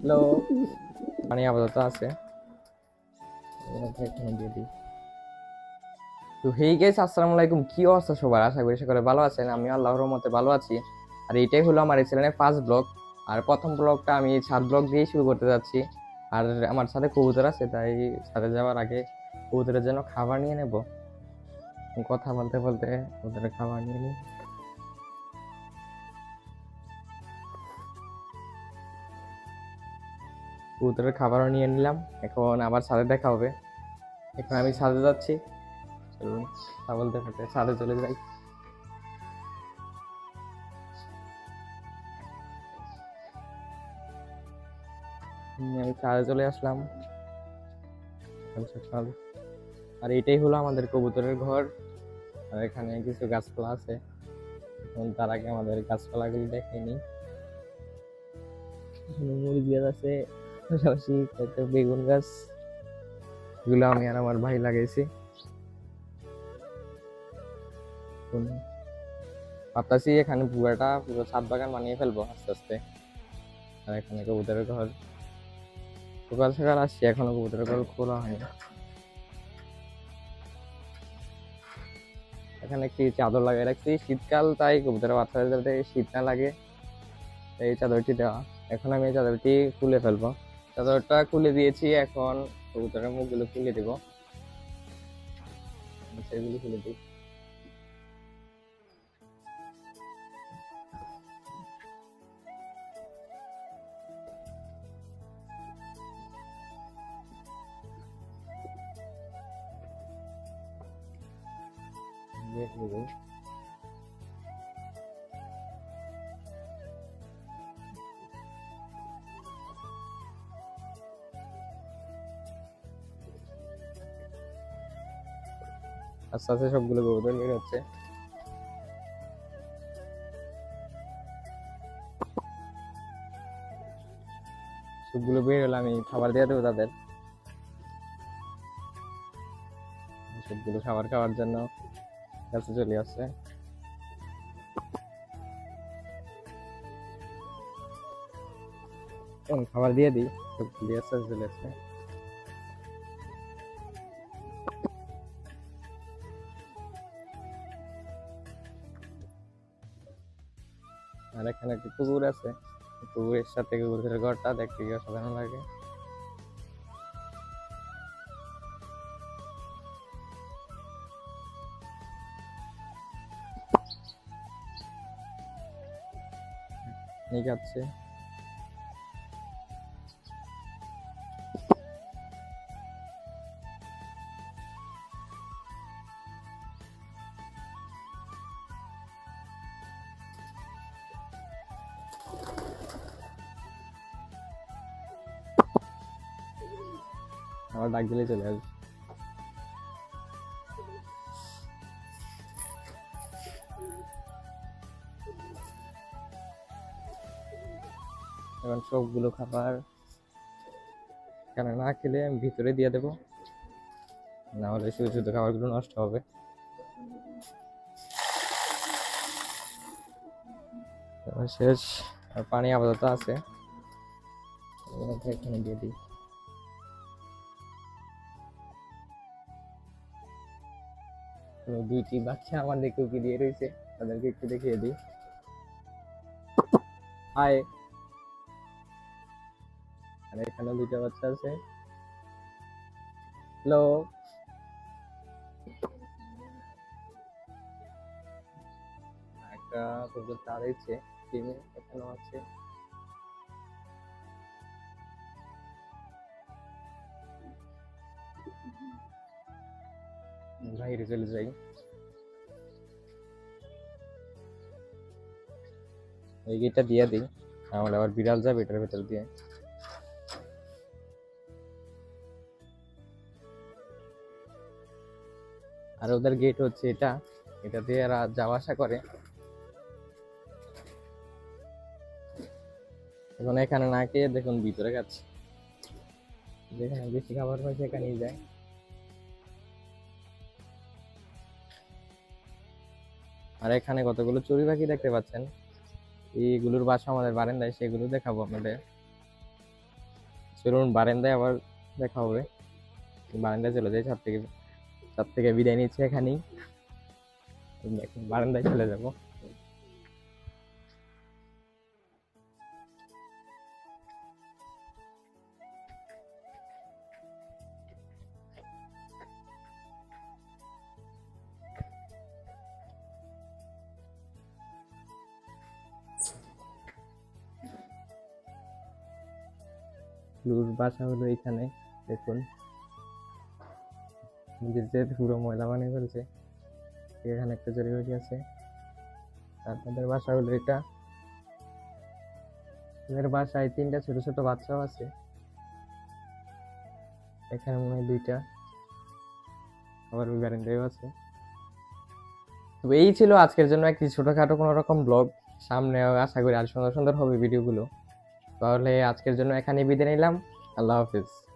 Hello পানি আপাতত আছে। দিয়ে তো হেই গেস আসসালামু আলাইকুম। কি অবস্থা সবার? আশা করি সকলে ভালো আছেন। আমি আল্লাহর রহমতে ভালো আছি। আর এটাই হলো আমার এই চ্যানেলের ফার্স্ট ব্লগ আর প্রথম ব্লগটা আমি ছাদ ব্লগ দিয়ে শুরু করতে যাচ্ছি। আর আমার সাথে কবুতর আছে, তাই সাথে যাওয়ার আগে কবুতরের জন্য খাবার নিয়ে নেব। কথা বলতে বলতে কবুতরের খাবার নিয়ে নিই। কবুতরের খাবারও নিয়ে নিলাম। এখন আবার ছাদে দেখা হবে। এখন আমি ছাদে যাচ্ছি। চলুন বলতে বলতে ছাদে চলে যাই। আমি ছাদে চলে আসলাম। আর এটাই হলো আমাদের কবুতরের ঘর। আর এখানে কিছু গাছপালা আছে। এখন তার আগে আমাদের গাছপালাগুলি দেখে নিই এখানে মরিচ গাছ আছে। পাশাপাশি কয়েকটা বেগুন গাছ, এগুলো আমি আর আমার ভাই লাগাইছি। ভাবতাছি এখানে পুরাটা পুরো ছাদ বাগান বানিয়ে ফেলব আস্তে আস্তে। আর এখানে কবুতরের ঘর। সকাল সকাল আসছি, এখনও কবুতরের ঘর খোলা হয়নি। এখানে একটি চাদর লাগিয়ে রাখছি। শীতকাল, তাই কবুতরের বাচ্চাদের যাতে শীত না লাগে। এই চাদরটি দেওয়া। এখন আমি এই চাদরটি খুলে ফেলব। চাদরটা খুলে দিয়েছি এখন কবুতরের মুখগুলো খুলে দেবো সেগুলো খুলে দিই বেশ বুঝুন। আস্তে আস্তে সবগুলো কবুতর বের হচ্ছে। সবগুলো বের হলে আমি খাবার দিয়ে দেবো তাদের। সবগুলো খাবার খাওয়ার জন্য কাছে চলে আসছে। খাবার দিয়ে দিই, সবগুলি আস্তে আস্তে চলে আসছে। আর এখানে একটি পুকুর আছে। পুকুরের সাথে কুকুরের ঘরটা দেখতে গিয়ে অসাধারণ লাগে। ঠিক আছে আমার ডাক দিলে চলে আসবে। এখন সবগুলো খাবার এখানে না খেলে আমি ভিতরে দিয়ে দেবো। না হলে শুধু শুধু খাবারগুলো নষ্ট হবে। শেষ পানি আপাতত আছে। এখানে দিয়ে দিই। দুইটি বাচ্চা আমার দিকে উকি দিয়ে রয়েছে, তাদেরকে একটু দেখিয়ে দিই। হাই আর এখানে দুইটা বাচ্চা আছে। হ্যালো একটা কুকুর তাড়াইছে টিমে এখানেও আছে। বাইরে চলে যাই এই গেটটা দিয়ে দিই আমার আবার বিড়াল যাবে এটার ভেতর দিয়ে আর ওদের গেট হচ্ছে এটা এটা দিয়ে এরা যাওয়া আসা করে এখন এখানে না খেয়ে দেখুন ভিতরে গেছে যেখানে বেশি খাবার পাই সেখানেই যায় আর এখানে কতগুলো চড়ুই পাখি দেখতে পাচ্ছেন? এইগুলোর বাসা আমাদের বারেন্দায়, সেগুলো দেখাবো আপনাদের। চলুন বারান্দায় আবার দেখা হবে। বারান্দায় চলে যাই, ছাদ থেকে ছাদ থেকে বিদায় নিচ্ছি এখানেই। বারেন্দায় বারান্দায় চলে যাব। লুর বাসা হলো এখানে, দেখুন। নিজের যে পুরো ময়লা বানিয়ে ফেলছে এখানে একটা জড়িবাড়ি আছে। তাদের বাসা হলো এটা। এদের বাসায় তিনটা ছোট ছোট বাচ্চাও আছে। এখানে মনে হয় দুইটা। আবার ওই আছে। তো এই ছিল আজকের জন্য একটি ছোটোখাটো কোনো রকম ব্লগ। সামনে আশা করি আর সুন্দর সুন্দর হবে ভিডিওগুলো। তাহলে আজকের জন্য এখানে বিদায় নিলাম। আল্লাহ হাফিজ।